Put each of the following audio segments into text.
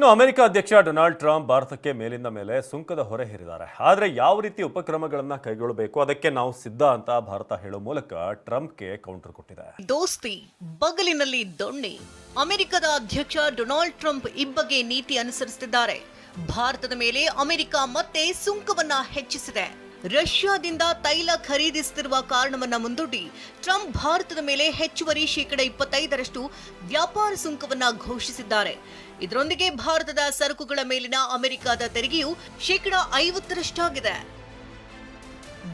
ಇನ್ನು ಅಮೆರಿಕ ಅಧ್ಯಕ್ಷ Donald Trump ಭಾರತಕ್ಕೆ ಮೇಲಿಂದ ಮೇಲೆ ಸುಂಕದ ಹೊರೆ ಹೇರಿದ್ದಾರೆ. ಆದರೆ ಯಾವ ರೀತಿ ಉಪಕ್ರಮಗಳನ್ನು ಕೈಗೊಳ್ಳಬೇಕು, ಅದಕ್ಕೆ ನಾವು ಸಿದ್ಧ ಅಂತ ಭಾರತ ಹೇಳೋ ಮೂಲಕ ಟ್ರಂಪ್ಗೆ ಕೌಂಟರ್ ಕೊಟ್ಟಿದೆ. ದೋಸ್ತಿ, ಬಗಲಿನಲ್ಲಿ ದೊಣ್ಣೆ. ಅಮೆರಿಕದ ಅಧ್ಯಕ್ಷ ಡೊನಾಲ್ಡ್ ಟ್ರಂಪ್ ಇಬ್ಬಗೆ ನೀತಿ ಅನುಸರಿಸುತ್ತಿದ್ದಾರೆ. ಭಾರತದ ಮೇಲೆ ಅಮೆರಿಕ ಮತ್ತೆ ಸುಂಕವನ್ನ ಹೆಚ್ಚಿಸಿದೆ. ರಷ್ಯಾದಿಂದ ತೈಲ ಖರೀದಿಸುತ್ತಿರುವ ಕಾರಣವನ್ನ ಮುಂದೂಡಿ ಟ್ರಂಪ್ ಭಾರತದ ಮೇಲೆ ಹೆಚ್ಚುವರಿ ಶೇಕಡ ಇಪ್ಪತ್ತೈದರಷ್ಟು ವ್ಯಾಪಾರ ಸುಂಕವನ್ನ ಘೋಷಿಸಿದ್ದಾರೆ. ಇದರೊಂದಿಗೆ ಭಾರತದ ಸರಕುಗಳ ಮೇಲಿನ ಅಮೆರಿಕದ ತೆರಿಗೆಯು ಶೇಕಡ ಐವತ್ತರಷ್ಟಾಗಿದೆ.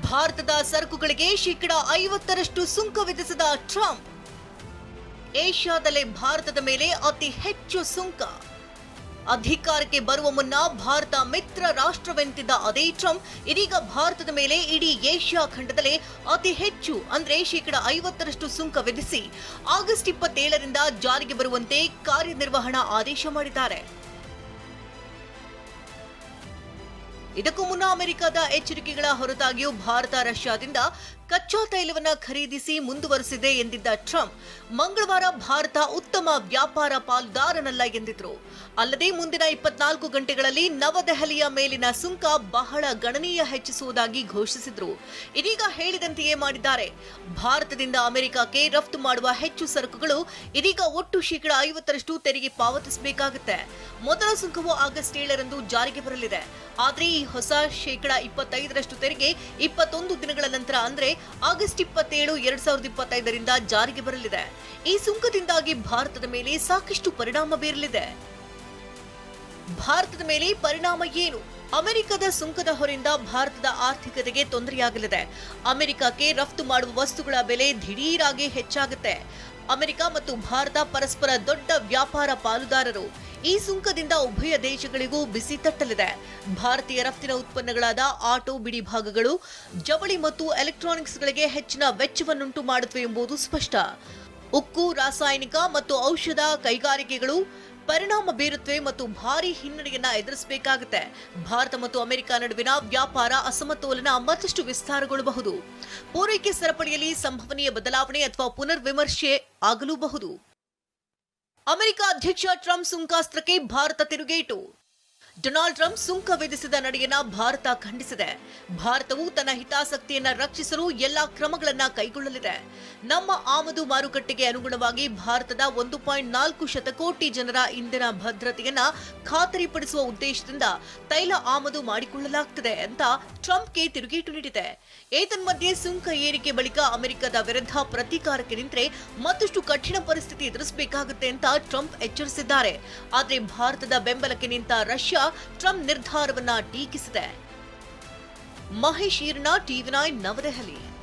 ಭಾರತದ ಸರಕುಗಳಿಗೆ ಶೇಕಡ ಐವತ್ತರಷ್ಟು ಸುಂಕ ವಿಧಿಸಿದ ಟ್ರಂಪ್. ಏಷ್ಯಾದಲ್ಲೇ ಭಾರತದ ಮೇಲೆ ಅತಿ ಹೆಚ್ಚು ಸುಂಕ. ಅಧಿಕಾರಕ್ಕೆ ಬರುವ ಮುನ್ನ ಭಾರತ ಮಿತ್ರ ರಾಷ್ಟ್ರವೆಂತಿದ್ದ ಅದೇ ಟ್ರಂಪ್, ಇದೀಗ ಭಾರತದ ಮೇಲೆ ಇಡೀ ಏಷ್ಯಾ ಖಂಡದಲ್ಲೇ ಅತಿ ಹೆಚ್ಚು, ಅಂದ್ರೆ ಶೇಕಡ ಐವತ್ತರಷ್ಟು ಸುಂಕ ವಿಧಿಸಿ, ಆಗಸ್ಟ್ ಇಪ್ಪತ್ತೇಳರಿಂದ ಜಾರಿಗೆ ಬರುವಂತೆ ಕಾರ್ಯನಿರ್ವಹಣಾ ಆದೇಶ ಮಾಡಿದ್ದಾರೆ. ಇದಕ್ಕೂ ಮುನ್ನ ಅಮೆರಿಕದ ಎಚ್ಚರಿಕೆಗಳ ಹೊರತಾಗಿಯೂ ಭಾರತ ರಷ್ಯಾದಿಂದ ಕಚ್ಚಾ ತೈಲವನ್ನು ಖರೀದಿಸಿ ಮುಂದುವರೆಸಿದೆ ಎಂದಿದ್ದ ಟ್ರಂಪ್, ಮಂಗಳವಾರ ಭಾರತ ಉತ್ತಮ ವ್ಯಾಪಾರ ಪಾಲುದಾರನಲ್ಲ ಎಂದಿದ್ರು. ಅಲ್ಲದೆ ಮುಂದಿನ ಇಪ್ಪತ್ನಾಲ್ಕು ಗಂಟೆಗಳಲ್ಲಿ ನವದೆಹಲಿಯ ಮೇಲಿನ ಸುಂಕ ಬಹಳ ಗಣನೀಯ ಹೆಚ್ಚಿಸುವುದಾಗಿ ಘೋಷಿಸಿದ್ರು. ಇದೀಗ ಹೇಳಿದಂತೆಯೇ ಮಾಡಿದ್ದಾರೆ. ಭಾರತದಿಂದ ಅಮೆರಿಕಕ್ಕೆ ರಫ್ತು ಮಾಡುವ ಹೆಚ್ಚು ಸರಕುಗಳು ಇದೀಗ ಒಟ್ಟು ಶೇಕಡ ಐವತ್ತರಷ್ಟು ತೆರಿಗೆ ಪಾವತಿಸಬೇಕಾಗುತ್ತೆ. ಮೊದಲ ಸುಂಕವು ಆಗಸ್ಟ್ ಏಳರಂದು ಜಾರಿಗೆ ಬರಲಿದೆ. ಆದರೆ ಈ ಹೊಸ ಶೇಕಡ ಇಪ್ಪತ್ತೈದರಷ್ಟು ತೆರಿಗೆ ಇಪ್ಪತ್ತೊಂದು ದಿನಗಳ ನಂತರ, ಅಂದ್ರೆ ಆಗಸ್ಟ್ ಇಪ್ಪತ್ತೇಳು, ಎರಡ್ ಸಾವಿರದ ಇಪ್ಪತ್ತೈದರಿಂದ ಜಾರಿಗೆ ಬರಲಿದೆ. ಈ ಸುಂಕದಿಂದಾಗಿ ಭಾರತದ ಮೇಲೆ ಸಾಕಷ್ಟು ಪರಿಣಾಮ ಬೀರಲಿದೆ. ಭಾರತದ ಮೇಲೆ ಪರಿಣಾಮ ಏನು? ಅಮೆರಿಕದ ಸುಂಕದ ಹೊರೆಯಿಂದ ಭಾರತದ ಆರ್ಥಿಕತೆಗೆ ತೊಂದರೆಯಾಗಲಿದೆ. ಅಮೆರಿಕಕ್ಕೆ ರಫ್ತು ಮಾಡುವ ವಸ್ತುಗಳ ಬೆಲೆ ದಿಢೀರಾಗಿ ಹೆಚ್ಚಾಗುತ್ತೆ. ಅಮೆರಿಕ ಮತ್ತು ಭಾರತ ಪರಸ್ಪರ ದೊಡ್ಡ ವ್ಯಾಪಾರ ಪಾಲುದಾರರು. ಈ ಸುಂಕದಿಂದ ಉಭಯ ದೇಶಗಳಿಗೂ ಬಿಸಿ ತಟ್ಟಲಿದೆ. ಭಾರತೀಯ ರಫ್ತಿನ ಉತ್ಪನ್ನಗಳಾದ ಆಟೋ, ಬಿಡಿ ಭಾಗಗಳು, ಜವಳಿ ಮತ್ತು ಎಲೆಕ್ಟ್ರಾನಿಕ್ಸ್ಗಳಿಗೆ ಹೆಚ್ಚಿನ ವೆಚ್ಚವನ್ನುಂಟು ಮಾಡುತ್ತವೆ ಎಂಬುದು ಸ್ಪಷ್ಟ. ಉಕ್ಕು, ರಾಸಾಯನಿಕ ಮತ್ತು ಔಷಧ ಕೈಗಾರಿಕೆಗಳು ಪರಿಣಾಮ ಬೀರುತ್ತವೆ ಮತ್ತು ಭಾರಿ ಹಿನ್ನಡೆಯನ್ನ ಎದುರಿಸಬೇಕಾಗುತ್ತೆ. ಭಾರತ ಮತ್ತು ಅಮೆರಿಕ ನಡುವಿನ ವ್ಯಾಪಾರ ಅಸಮತೋಲನ ಮತ್ತಷ್ಟು ವಿಸ್ತಾರಗೊಳ್ಳಬಹುದು. ಪೂರೈಕೆ ಸರಪಳಿಯಲ್ಲಿ ಸಂಭವನೀಯ ಬದಲಾವಣೆ ಅಥವಾ ಪುನರ್ವಿಮರ್ಶೆ ಆಗಲೂಬಹುದು. ಅಮೆರಿಕ ಅಧ್ಯಕ್ಷ ಟ್ರಂಪ್ ಸುಂಕಾಸ್ತ್ರಕ್ಕೆ ಭಾರತ ತಿರುಗೇಟು. ಡೊನಾಲ್ಡ್ ಟ್ರಂಪ್ ಸುಂಕ ವಿಧಿಸಿದ ನಡೆಯನ್ನ ಭಾರತ ಖಂಡಿಸಿದೆ. ಭಾರತವು ತನ್ನ ಹಿತಾಸಕ್ತಿಯನ್ನ ರಕ್ಷಿಸಲು ಎಲ್ಲಾ ಕ್ರಮಗಳನ್ನ ಕೈಗೊಳ್ಳಲಿದೆ. ನಮ್ಮ ಆಮದು ಮಾರುಕಟ್ಟೆಗೆ ಅನುಗುಣವಾಗಿ ಭಾರತದ ಒಂದು ಪಾಯಿಂಟ್ ನಾಲ್ಕು ಶತಕೋಟಿ ಜನರ ಇಂಧನ ಭದ್ರತೆಯನ್ನ ಖಾತರಿಪಡಿಸುವ ಉದ್ದೇಶದಿಂದ ತೈಲ ಆಮದು ಮಾಡಿಕೊಳ್ಳಲಾಗುತ್ತದೆ ಅಂತ ಟ್ರಂಪ್ಗೆ ತಿರುಗೇಟು ನೀಡಿದೆ. ಏತನ್ಮಧ್ಯೆ ಸುಂಕ ಏರಿಕೆ ಬಳಿಕ ಅಮೆರಿಕದ ವಿರುದ್ಧ ಪ್ರತೀಕಾರಕ್ಕೆ ನಿಂತರೆ ಮತ್ತಷ್ಟು ಕಠಿಣ ಪರಿಸ್ಥಿತಿ ಎದುರಿಸಬೇಕಾಗುತ್ತೆ ಅಂತ ಟ್ರಂಪ್ ಎಚ್ಚರಿಸಿದ್ದಾರೆ. ಆದರೆ ಭಾರತದ ಬೆಂಬಲಕ್ಕೆ ನಿಂತ ರಷ್ಯಾ ಟ್ರಂಪ್ ನಿರ್ಧಾರವನ್ನ ಟೀಕಿಸಿದೆ. ಮಹೇಶ್ ಈರ್ನ ಟಿವಿ ನೈನ್ ನವದೆಹಲಿ.